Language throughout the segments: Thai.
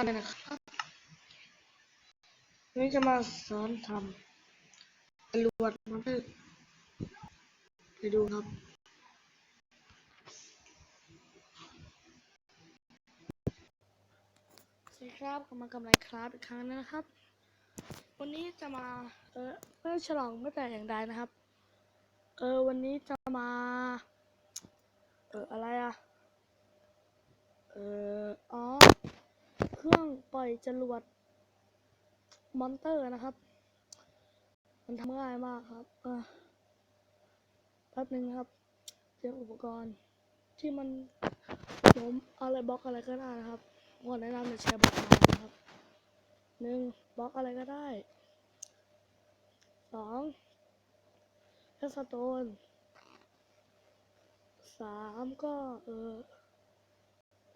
านนะครับวันนี้จะมาสอนทำจรวดมอเตอร์ไปดูครับ สวัสดีครับกลับมากับไรครับอีกครั้งนะครับ วันนี้จะมาเออเพื่อฉลองไม่แต่อย่างใดนะครับ เออวันนี้จะมา เอออะไรอะเอออ๋อ เครื่องปล่อยจรวดมอนเตอร์นะครับ มันทำง่ายมากครับแป๊บหนึ่งนะครับ เตรียมอุปกรณ์ที่มันผมอะไรบล็อกอะไรก็ได้นะครับผมแนะนำจะใช้บล็อกม้นะครับหนึ่งบล็อกอะไรก็ได้สองแคสโตนสามก็เออ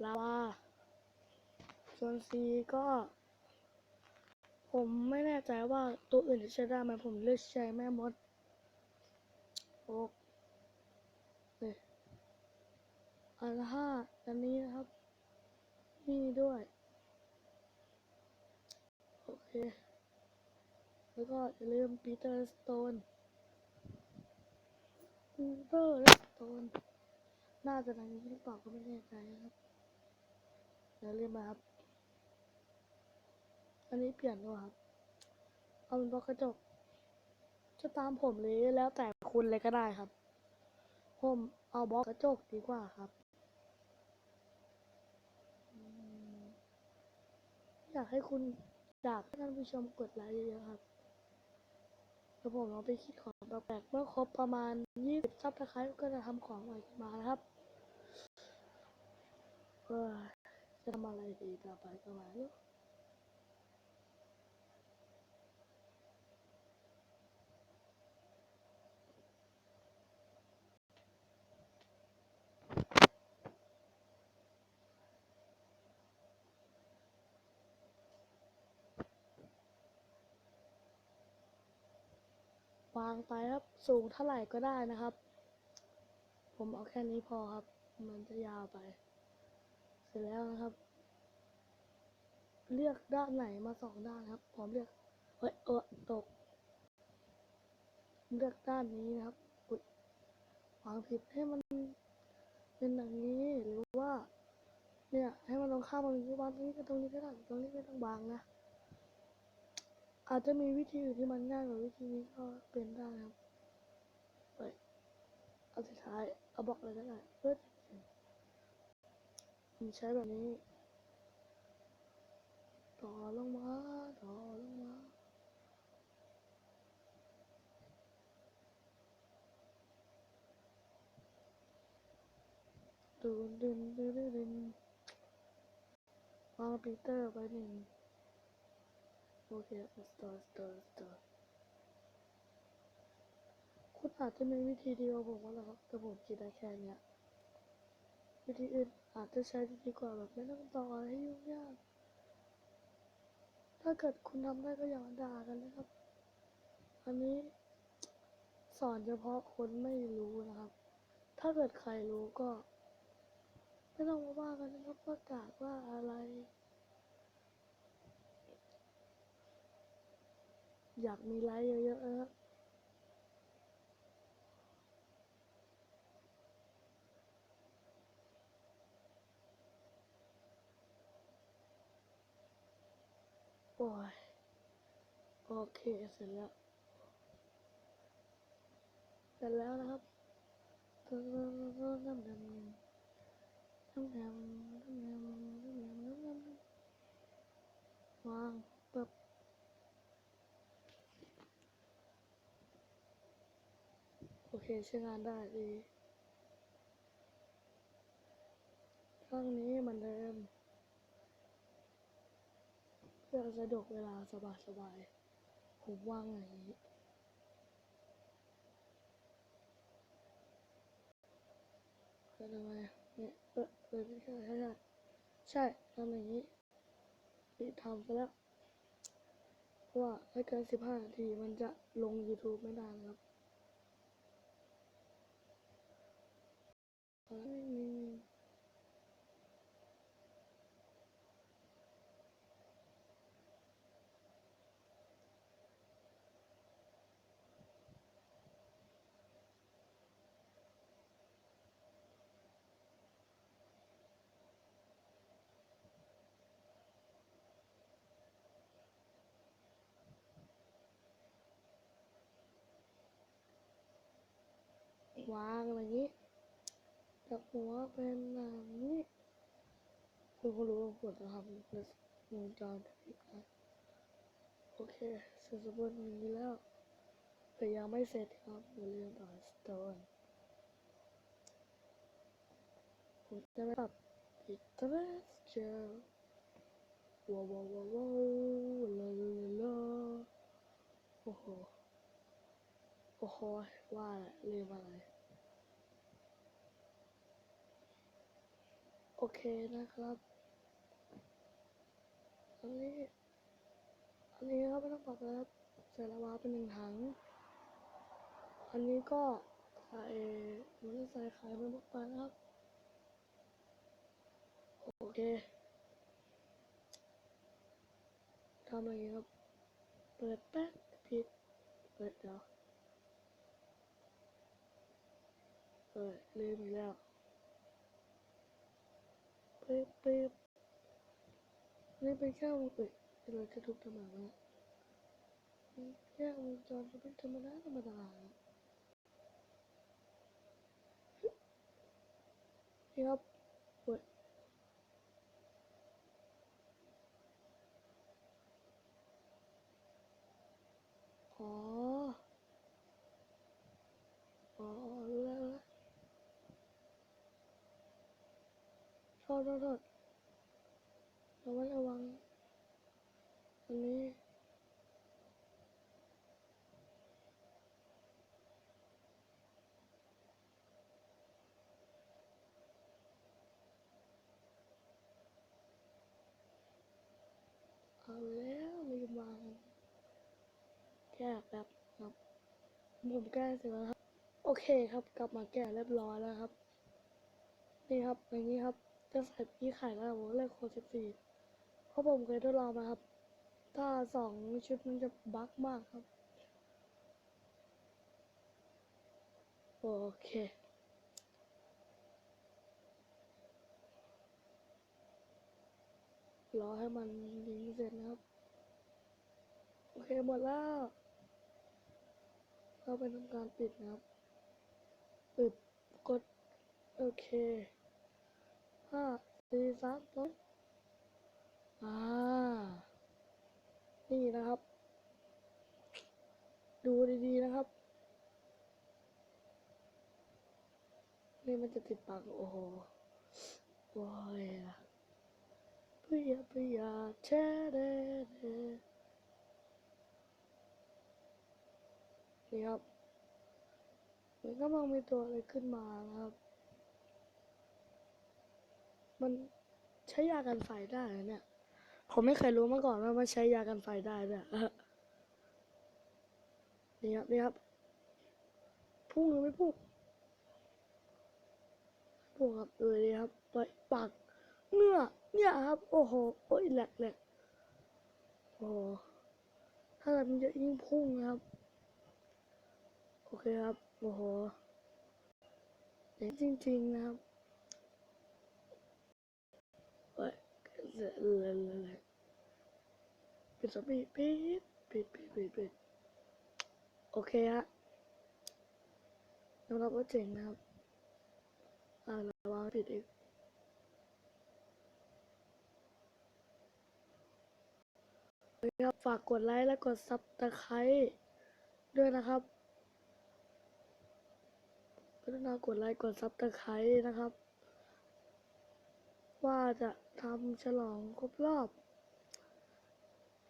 ลาวา ส่วนซีก็ ผมไม่แน่ใจว่าตัวอื่นจะใช้ได้ไหมผมเลือกใช้แม่มดโอ๊กเอ้ยอันห้าอันนี้นะครับ นี่ด้วย โอเค แล้วก็อย่าลืมปีเตอร์สโตนปีเตอร์สโตนน่าจะดังนี้หรือเปล่าก็ไม่แน่ใจนะครับ อย่าลืมนะครับ อันนี้เปลี่ยนด้วยครับ เอาเป็นบล็อกกระจก จะตามผมเลยแล้วแต่คุณเลยก็ได้ครับ ผมเอาบล็อกกระจกดีกว่าครับ อยากให้คุณอยากให้ท่านผู้ชมกดไลค์เยอะๆครับแล้วผมลองไปคิดของแปลกๆเมื่อครบประมาณ20ซับสไครต์ก็จะทำของใหม่ขึ้นมานะครับจะทำอะไรดีต่อไปก็ไม่รู้ วางไปครับ สูงเท่าไหร่ก็ได้นะครับ ผมเอาแค่นี้พอครับ มันจะยาวไป เสร็จแล้วนะครับ เลือกด้านไหนมาสองด้านครับ ผมเลือกเฮ้ยเออตก เลือกด้านนี้นะครับอุยวางผิดให้มันเป็นอย่างนี้หรือว่า เนี่ย ให้มันตรงข้ามมันวางตรงนี้ก็ตรงนี้ก็ได้ตรงนี้ไม่ต้องวางนะ อาจจะมีวิธีอื่นที่มันง่ายกว่าวิธีนี้ก็เป็นได้ครับเฮ้ยเอาสุดท้าย เอาบล็อกเลยก็ได้เพื่อผมใช้แบบนี้ ต่อลงมาต่อลงมาดูดึนดึนดึนดึนวาปีเตอร์ไปหนึ่ง เคสตอร์สตอร์สตอร์คุณอาจจะมีวิธีเดียวผมว่าแหละครับแต่ผมคิดได้แค่เนี้ยวิธีอื่นอาจจะใช้ดีกว่าแบบไม่ต้องต่ออะไรให้ยุ่งยาก ถ้าเกิดคุณทำได้ก็อย่ามาด่ากันนะครับ อันนี้สอนเฉพาะคนไม่รู้นะครับ ถ้าเกิดใครรู้ก็ ไม่ต้องมาว่ากันนะครับว่ากากว่าอะไร อยากมีไลค์เยอะๆโอ้ยโอเค เสร็จแล้ว เสร็จแล้วนะครับน้ำน้ำน้ำน้ำน้ำน้ำน้ำน้ำน้ำน้ำวางปึ๊บโอ เคใช้งานได้ดีข้างนี้มือนเดิมเพื่อสะดวกเวลาสบายสบายผมวางอย่างนี้ก็ทำไมเนี่ยเออเออไม่ใช่ใช่ใช่ใช่ทำอย่างนี้นี่ทำไปแล้ว เพราะว่าถ้าเกินสิบห้านาทีมันจะลง YouTube ไม่ได้นะครับ ไม่มี วางอะไรงนี้จากหัวเป็นอย่างนี้คุณก็รู้ว่าควรจะทำในวงจรปิดนะโอเคเสร็จสมบูรณ์อย่างนี้แล้ว แต่ยังไม่เสร็จครับอย่าลืมต่อสโตนผมจะไม่ปรับปิดเทอร์เจอว้าวว้าวว้าวว้าวลาลาลาลาโอ้โห โอ้โหว่าแหละลืมอะไร โอ เคนะครับอันนี้อันนี้ครับไม่ต้องปรับแล้วครับใส่ละวาเป็นหนึ่งถัง อันนี้ก็ใส่มันจะใส่ไข่ไปหมดไปนะครับ โอเคทำอะไรครับเปิดแป๊บผิดเปิดเดี๋ยวเออลืมอีกแล้ว ปึ๊บปึ๊บนี่เป็นแค่วงปิดเราจะทุบทำไมวะแค่วงจรจะเป็นธรรมดาธรรมดาครับเปิดอ๋อ อ๋อรู้แล้วรู้แล้วโท ษโทษโทษระวังระวังอันนี้เอาแล้วลืมวางแก้แป๊บครับผมแก้เสร็จแล้วครับ โอเคครับ กลับมาแก้เรียบร้อยแล้วครับ นี่ครับอย่างนี้ครับ จะใส่พี่ไข่แล้วผมเลขโคสิบสี่เพราะผมเคยทดลองมาครับ ถ้าสองชุดมันจะบั๊กมากครับ โอเครอให้มันยิงเสร็จนะครับ โอเคหมดแล้วเราไปทำการปิดนะครับ ปิดกด โอเค ห้าสี่สามสองอ่า นี่นะครับ ดูดีๆนะครับ นี่มันจะติดปาก โอ้โหโอ้ยเปียเปียเชเดเดนี่ครับมือนกำลังมีตัวอะไรขึ้นมานะครับ มันใช้ยากันไฟได้เนี่ย ผมไม่เคยรู้มาก่อนว่ามันใช้ยากันไฟได้ด้วยนี่ครับนี่ครับพุ่งหรือไม่พุ่งพุ่งครับเออดีครับไปปากเนื้อเนี่ยครับ โอ้โหโอ้ยแหลกแหลกโอ้โหถ้าแบบมันจะยิ่งพุ่งนะครับ โอเคครับ โอ้โหเจ๋งจริงๆนะครับเอ้ยเออเออเออเออ ปิดสปีดปิดปิดปิดปิดปิดโอเคฮะยอมรับว่าเจ๋งนะครับอ่าระวังปิดอีกคครับฝากกดไลค์และกดซับตะไคร้ด้วยนะครับกรุณากดไลค์กดซับตะไคร้นะครับ ว่าจะทำฉลองครบรอบ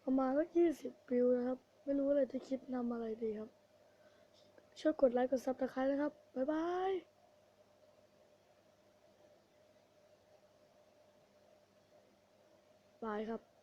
ประมาณสักยี่สิบวิวนะครับ ไม่รู้อะไรจะคิดนำอะไรดีครับ ช่วยกดไลค์กดซับสไครต์นะครับ บ๊ายบายบายครับ